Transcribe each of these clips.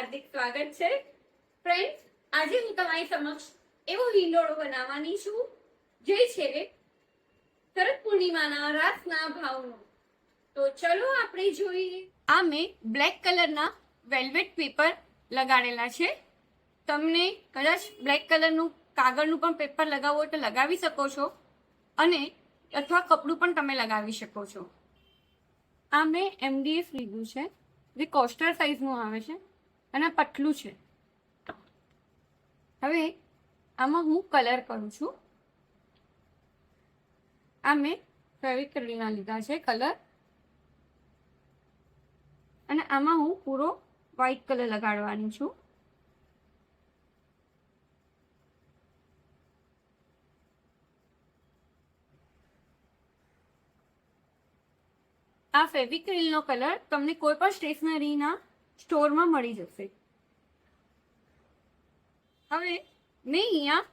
હાર્દિક સ્વાગત છે. ફ્રેન્ડ્સ આજે હું તમારી સમક્ષ એવો હિંડોળો બનાવવાની છું, જે છે શરદ પૂર્ણિમાના રાસના ભાવનો. તો ચલો આપણે જોઈએ. આ મેં બ્લેક કલરના વેલ્વેટ પેપર લગાડેલા છે. તમને કદાચ બ્લેક કલરનું કાગળનું પણ પેપર લગાવવું તો લગાવી શકો છો. અને અથવા કપડું પણ તમે લગાવી શકો છો. આ મેં એમડીએફ લીધું છે. જે કોસ્ટર સાઇઝનું આવે છે. અને પતલું છે. હવે આમાં હું કલર કરું છું. આ મેં ફેવિક્રિલના લીધા છે કલર. અને આમાં હું પૂરો વ્હાઈટ કલર લગાડવાની છું. આ ફેવિક્રિલનો કલર તમને કોઈ પણ સ્ટેશનરીના સ્ટોરમાં મળી જશે. હવે મેં અહીંયા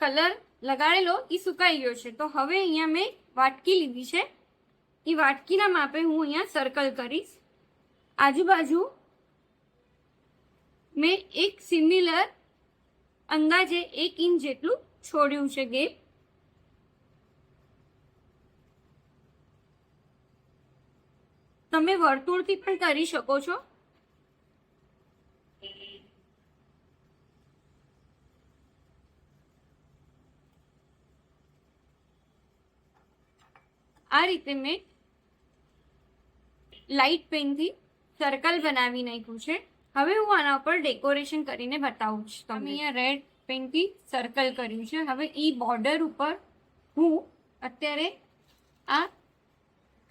કલર લગાડેલો એ સુકાઈ ગયો છે. તો હવે અહીંયા મેં વાટકી લીધી છે. એ વાટકીના માપે હું અહીંયા સર્કલ કરીશ. આજુબાજુ મેં એક સિમિલર અંદાજે એક ઇંચ જેટલું છોડ્યું છે ગેપ તમે વર્તુળથી પણ કરી શકો છો. આ રીતે મેં લાઇટ પેનથી સર્કલ બનાવી નાખ્યું છે. હવે હું આના ઉપર ડેકોરેશન કરીને બતાવું છું તમે અહીંયા રેડ પેનથી સર્કલ કર્યું છે. હવે એ બોર્ડર ઉપર હું અત્યારે આ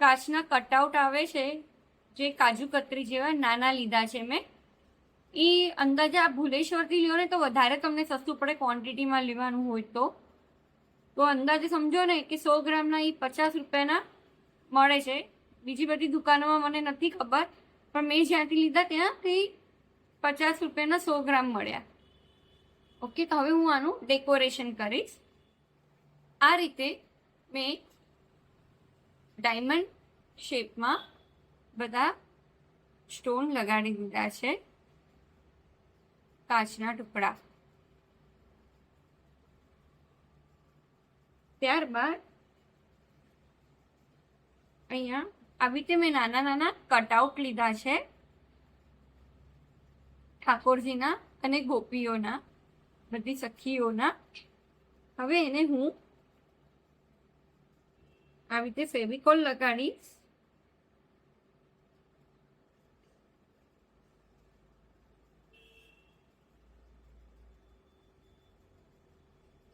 કાચના કટઆઉટ આવે છે, જે કાજુ કતરી જેવા નાના લીધા છે મેં. એ અંદાજે આ ભુલેશ્વરથી લ્યો ને તો વધારે તમને સસ્તું પડે ક્વોન્ટિટીમાં લેવાનું હોય તો. તો અંદાજે સમજો ને કે સો ગ્રામના એ પચાસ રૂપિયાના મળે છે. બીજી બધી દુકાનોમાં મને નથી ખબર, પણ મેં જ્યાંથી લીધા ત્યાંથી પચાસ રૂપિયાના સો ગ્રામ મળ્યા. ઓકે, તો હવે હું આનું ડેકોરેશન કરીશ. આ રીતે મેં ડાયમંડ શેપમાં બધા સ્ટોન લગાડી દીધા છે. કાચના ટુકડા. ત્યારબાદ અહીંયા આવી રીતે મેં નાના નાના કટઆઉટ લીધા છે. ઠાકોરજીના અને ગોપીઓના, બધી સખીઓના. હવે એને હું આવી રીતે ફેવિકોલ લગાડીશ.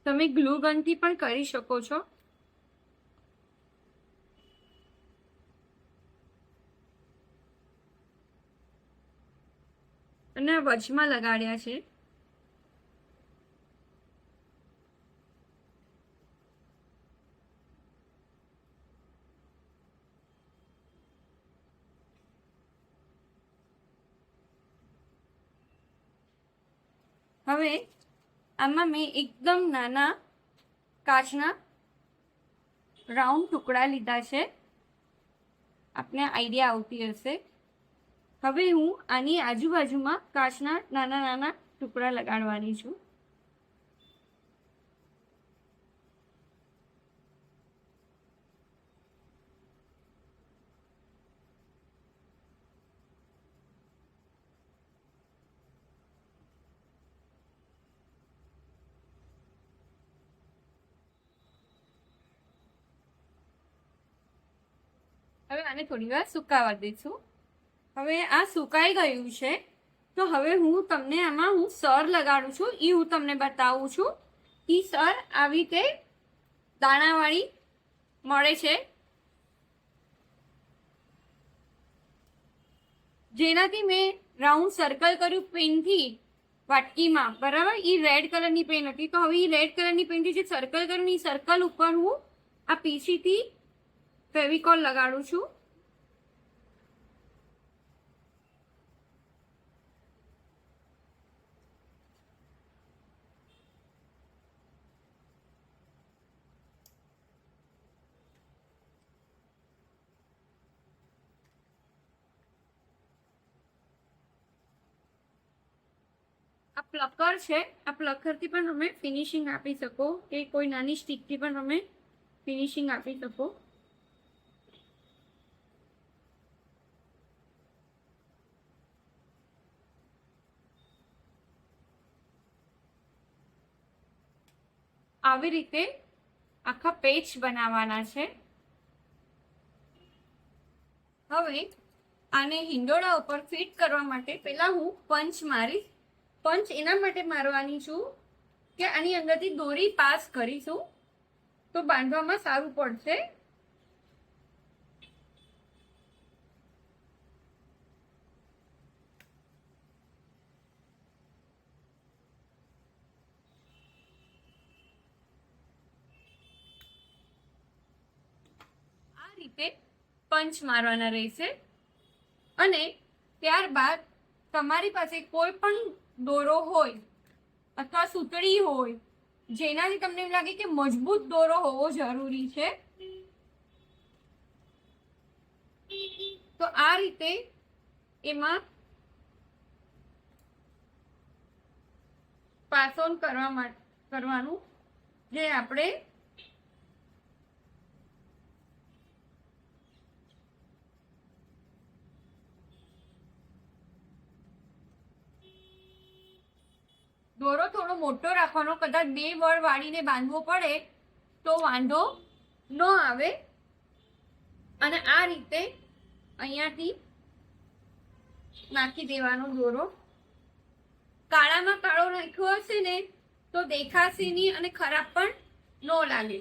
તમે ગ્લુ ગનથી પણ કરી શકો છો. અને વચમાં લગાડ્યા છે. હવે આમાં મેં એકદમ નાના કાચના રાઉન્ડ ટુકડા લીધા છે. આપને આઈડિયા આવતી હશે. હવે હું આની આજુબાજુમાં કાચના નાના નાના ટુકડા લગાડવાની છું. હવે આને થોડી વાર સુકાવા દઈશું. હવે આ સુકાઈ ગયું છે. તો હવે હું તમને આમાં હું સર લગાડું છું. એ હું તમને બતાવું છું. એ સર આવી રીતે દાણાવાળી મળે છે. જેનાથી મેં રાઉન્ડ સર્કલ કર્યું પેનથી વાટકીમાં. બરાબર? એ રેડ કલરની પેન હતી. તો હવે એ રેડ કલરની પેનથી જે સર્કલ કર્યું એ સર્કલ ઉપર હું આ પીસીથી ફેવિકોલ લગાડું છું. પ્લકર છે. આ પ્લકરથી પણ તમે ફિનિશિંગ આપી શકો. કે કોઈ નાની સ્ટીકથી પણ તમે ફિનિશિંગ આપી શકો. આવી રીતે આખા પેજ બનાવવાના છે. હવે આને હિંડોળા ઉપર ફિટ કરવા માટે પહેલાં હું પંચ મારીશ. પંચ એના માટે મારવાની છું કે આની અંદરથી દોરી પાસ કરીશું તો બાંધવામાં સારું પડશે આ રીતે પંચ મારવાના રહેશે. અને ત્યારબાદ તમારી પાસે કોઈ પણ દોરો હોય અથવા સૂતળી હોય, જેનાથી તમને એમ લાગે કે મજબૂત દોરો હોવો જરૂરી છે. તો આ રીતે એમાં પાસ ઓન કરવા કરવાનું જે આપણે દોરો થોડો મોટો રાખવાનો, કદાચ બે વળ વાળીને બાંધવો પડે, તો વાંધો ન આવે. અને આ રીતે અહીંયાથી નાખી દેવાનો દોરો. કાળામાં કાળો નાખ્યો હશે ને, તો દેખાશે નહીં અને ખરાબ પણ ન લાગે.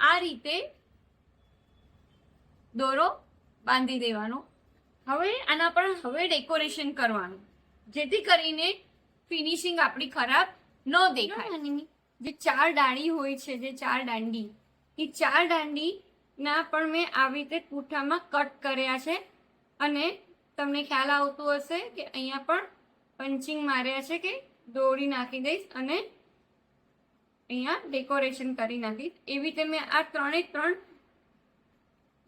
આ રીતે દોરો બાંધી દેવાનો. હવે આના પર હવે ડેકોરેશન કરવાનું. જેથી કરીને ફિનિશિંગ આપણી ખરાબ ન દેખાય. જે ચાર ડાળી હોય છે જે ચાર દાંડી એ ચાર દાંડી ના પણ મેં આવી રીતે પૂઠામાં કટ કર્યા છે. અને તમને ખ્યાલ આવતું હશે કે અહીંયા પણ પંચિંગ માર્યા છે કે દોરી નાખી દઈશ અને અહીંયા ડેકોરેશન કરી નાખીશ. એવી રીતે મેં આ ત્રણે ત્રણ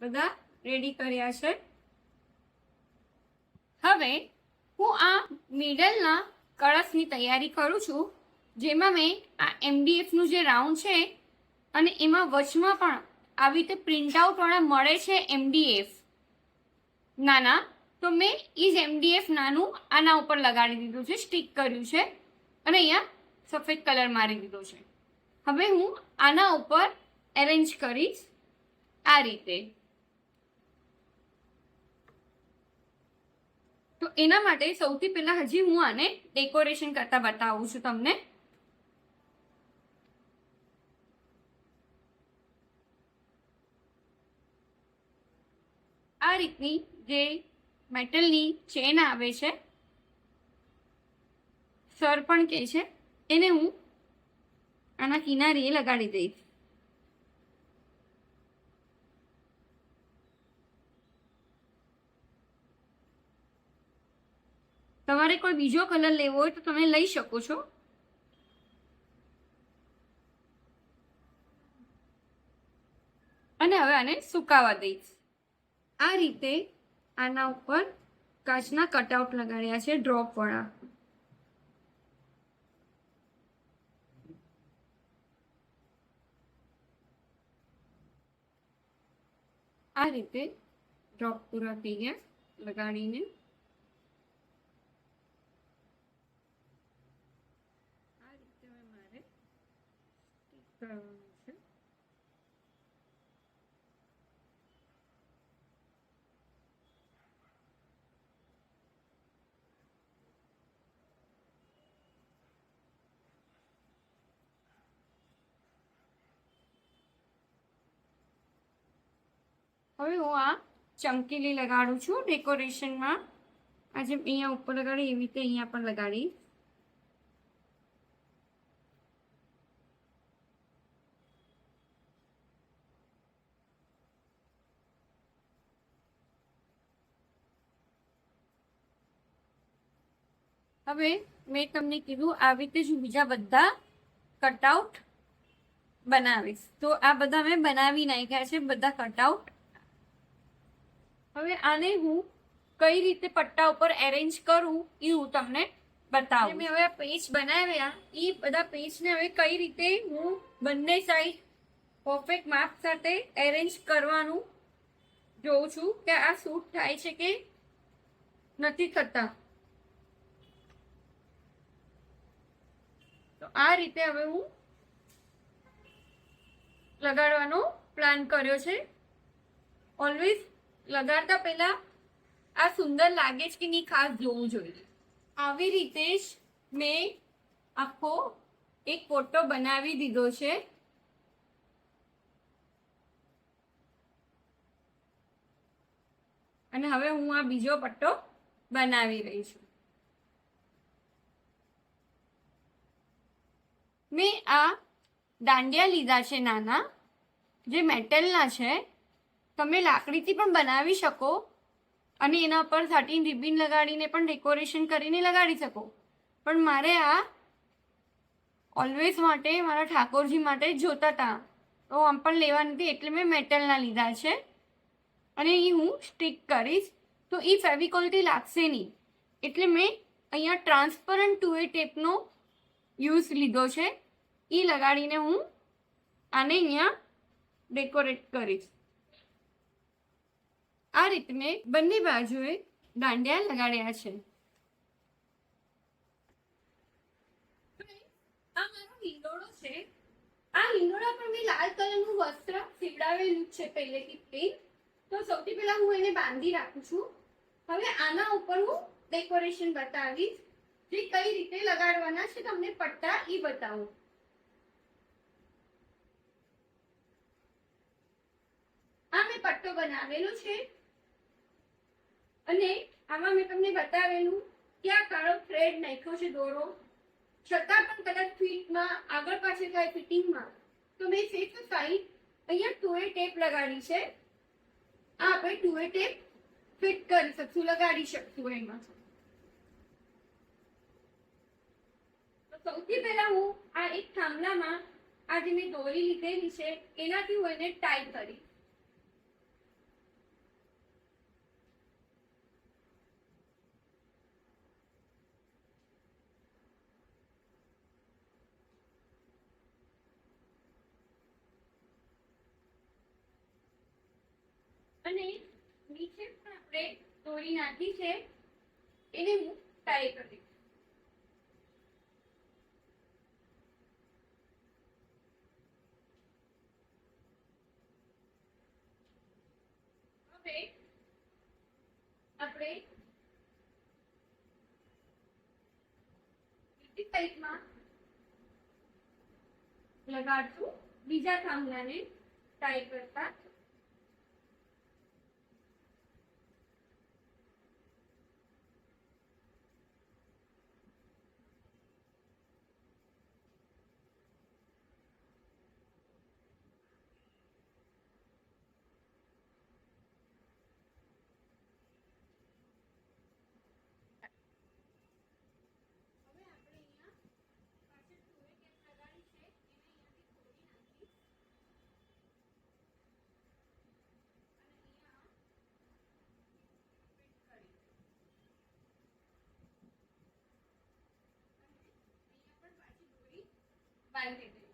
બધા રેડી કર્યા છે. હવે હું આ મિડલના કળશની તૈયારી કરું છું, જેમાં મેં આ એમડીએફનું જે રાઉન્ડ છે અને એમાં વચમાં પણ આવી રીતે પ્રિન્ટઆઉટવાળા મળે છે એમડીએફ નાના, તો મેં એ જ એમડીએફ નાનું આના ઉપર લગાડી દીધું છે સ્ટીક કર્યું છે અને અહીંયા સફેદ કલર મારી દીધો છે. હવે હું આના ઉપર એરેન્જ કરીશ આ રીતે. એના માટે સૌથી પહેલા હજી હું આને ડેકોરેશન કરતા બતાવું છું તમને. આ રીતની જે મેટલની ચેન આવે છે સર પણ કહે છે, એને હું આના કિનારીએ લગાડી દઈશ. તમારે કોઈ બીજો કલર લેવો હોય તો તમે લઈ શકો છો. અને હવે આને સુકાવા દઈશ. આ રીતે આના ઉપર કાચના કટઆઉટ લગાડ્યા છે ડ્રોપવાળા આ રીતે ડ્રોપ પૂરા થઈ ગયા લગાડીને આ રીતે હવે મારે છે. હવે હું આ ચમકીલી લગાડું છું ડેકોરેશનમાં આજે અહીંયા ઉપર લગાડી, એવી રીતે અહીંયા પણ લગાડી. હવે મેં તમને કીધું આવી રીતે જ બીજા બધા કટઆઉટ બનાવીશ. તો આ બધા મેં બનાવી નાખ્યા છે, બધા કટઆઉટ હવે આને હું કઈ રીતે પટ્ટા ઉપર એરેન્જ કરું એ હું તમને બતાવું. મેં હવે આ પેજ બનાવ્યા. એ બધા પેજને હવે કઈ રીતે હું બંને સાઈડ પરફેક્ટ માપ સાથે એરેન્જ કરવાનું જોઉં છું કે આ સૂટ થાય છે કે નથી થતા. આ રીતે હવે હું લગાડવાનો પ્લાન કર્યો છે. ઓલવેઝ લગાડતા પહેલા આ સુંદર લાગે છે કે નહીં ખાસ જોવું જોઈએ. આવી રીતે જ મેં આખો એક ફોટો બનાવી દીધો છે. અને હવે હું આ બીજો પટ્ટો બનાવી રહી છું. મેં આ દાંડિયા લીધા છે, નાના. જે મેટલના છે, તમે લાકડીથી પણ બનાવી શકો અને એના પર થર્ટીન રિબિન લગાડીને પણ ડેકોરેશન કરીને લગાડી શકો. પણ મારે આ ઓલવેઝ માટે, મારા ઠાકોરજી માટે જોતા હતા તો આમ પણ લેવા નથી એટલે મેં મેટલના લીધા છે. અને એ હું સ્ટીક કરીશ. તો એ ફેવિકોલથી લાગશે નહીં. એટલે મેં અહીંયા ટ્રાન્સપરન્ટ ટુ એ ટેપનો યુઝ લીધો છે. એ લગાડીને હું આને અહીંયા ડેકોરેટ કરીશ. આ રીતે મેં બંને બાજુએ દાંડિયા લગાડ્યા છે. આ મારો હિંડોળા પર મેં લાલ કલરનું વસ્ત્ર સીવડાવેલું છે પહેલેથી પ્લેન તો સૌથી પહેલા હું એને બાંધી રાખું છું. હવે આના ઉપર હું ડેકોરેશન બતાવીશ. જે કઈ રીતે લગાડવાના છે તમને પટ્ટા એ બતાવું આ મેં પટ્ટો બનાવેલો છે. અને આમાં મેં તમને બતાવેલું કે આ કાળો થ્રેડ નાખ્યો છે દોરો. છતાં પણ કદાચ ફિટમાં આગળ પાછળ થાય ફિટિંગમાં તો મેં સેફ સાઈડ અહીંયા ટુએ ટેપ લગાડી છે. આ આપણે ટુએ ટેપ ફિટ કરી શકશું, લગાડી શકશું એમાં. સૌથી પહેલા હું આ એક થાંભલામાં જે મેં દોરી લીધેલી છે, એનાથી હું એને ટાઈ કરી અને નીચે પણ આપણે દોરી નાખી છે. એને હું ટાઈ કરી હવે આપણે બીજી સાઈડમાં લગાડશું. બીજા થાંભલાને ટાઈ કરતા હવે આપણે અહીંયા પાછળ ટુવે ટેપ લગાડી છે એને અહીંયાથી ખોલી નાખી અને અહીંયા ફિટ કરી અને અહીંયા પણ પાછી દોરી બાંધી દઈ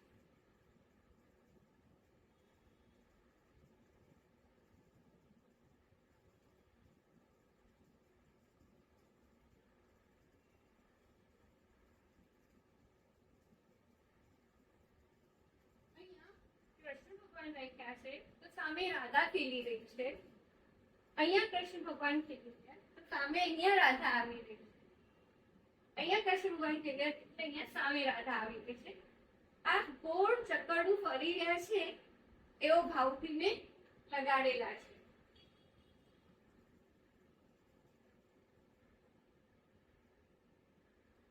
અહીંયા કૃષ્ણ ભગવાન રાખ્યા છે તો સામે રાધા ખેલી રહી છે અહીંયા કૃષ્ણ ભગવાન ખેલી છે તો સામે અહીંયા રાધા આવી રહી છે અહીંયા કૃષ્ણ ભગવાન ખેલ્યા છે એટલે અહીંયા સામે રાધા આવી રહી છે આ ગોળ ચક્કરનું ફરી રહ્યા છે, એવો ભાવથી મેં લગાડેલા છે.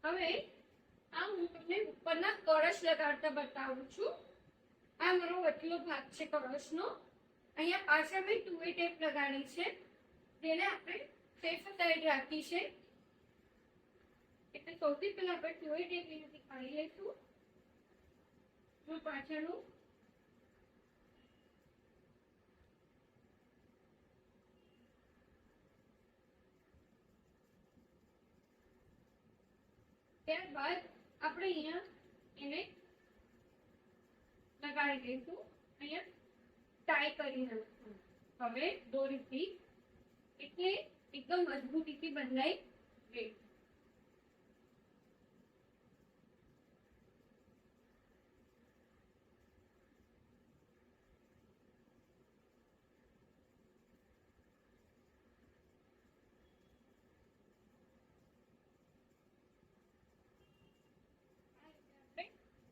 હવે આ હું તમને ઉપરના કળશ લગાડતા બતાવું છું. આ મારો વટલો ભાગ છે કળશનો. અહીંયા પાછળ મેં ટુ ટેપ લગાડી છે. જેને આપણે સેફ સાઈડ રાખી છે. એટલે સૌથી પહેલા આપણે ટુ ટેપ એની કાઢી લઈશું. હું પાછળનું ત્યારબાદ આપણે અહીંયા એને લગાડી દઈશું. અહીંયા ટાઈ કરી નાખશું હવે દોરીથી એટલે એકદમ મજબૂતીથી બંધાઈ ગઈ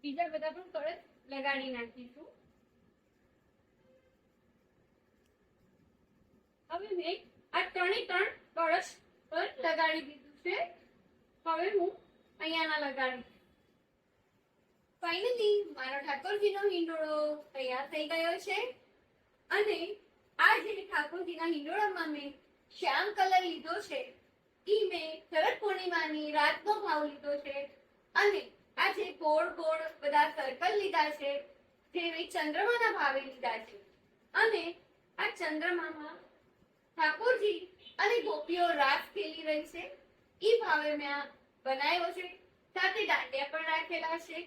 બીજા બધા પણ કળશ લગાડી નાખીશું. હવે મેં આ ત્રણે ત્રણ કળશ પર લગાડી દીધું છે. હવે હું અહીંયાના લગાડીશ. ફાઇનલી મારો ઠાકોરજીનો હિંડોળો તૈયાર થઈ ગયો છે. અને આ જે ઠાકોરજીના હિંડોળામાં મેં શ્યામ કલર લીધો છે, ઈ મેં શરદ પૂર્ણિમાની રાતનો ભાવ લીધો છે. અને આ જે ગોળ ગોળ બધા સર્કલ લીધા છે જેવી ચંદ્રમાના ભાવે લીધા છે. અને આ ચંદ્રમામાં ઠાકોરજી અને ગોપીઓ રાસ ખેલી રહી છે. ઈ ભાવે મેં આ બનાવ્યો છે. સાથે દાંડિયા પણ રાખેલા છે.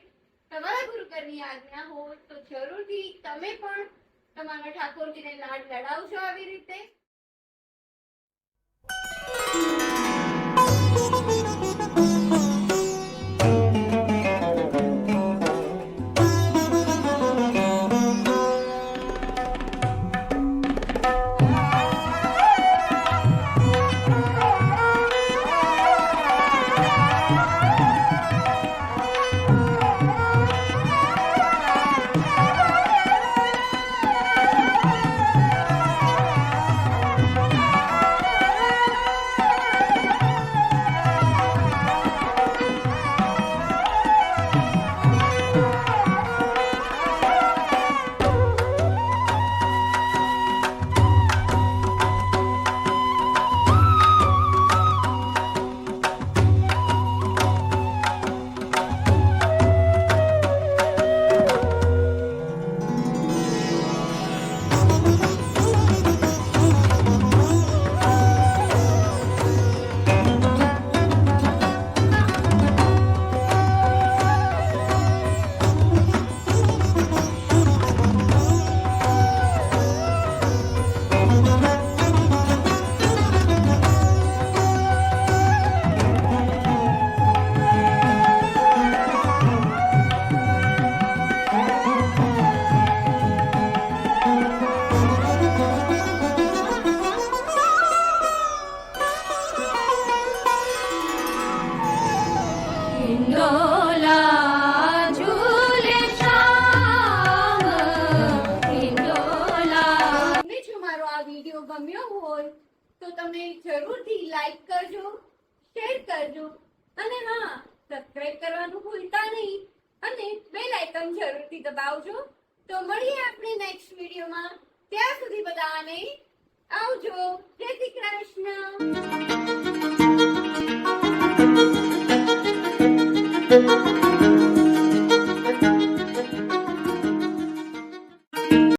તમારા ગુરુકરની આજ્ઞા હોય તો જરૂરથી તમે પણ તમારા ઠાકોરજીને લાડ લડાવજો આવી રીતે. ગમ્યો હોય, તો તમે જરૂરથી લાઈક કરજો શેર કરજો, અને હા સબસ્ક્રાઇબ કરવાનું ભૂલતા નહીં, અને બેલ આઇકન જરૂરથી દબાવજો. તો મળીએ આપણે નેક્સ્ટ વિડીયોમાં. ત્યાં સુધી બધાને આવજો. જય કૃષ્ણ. thank you.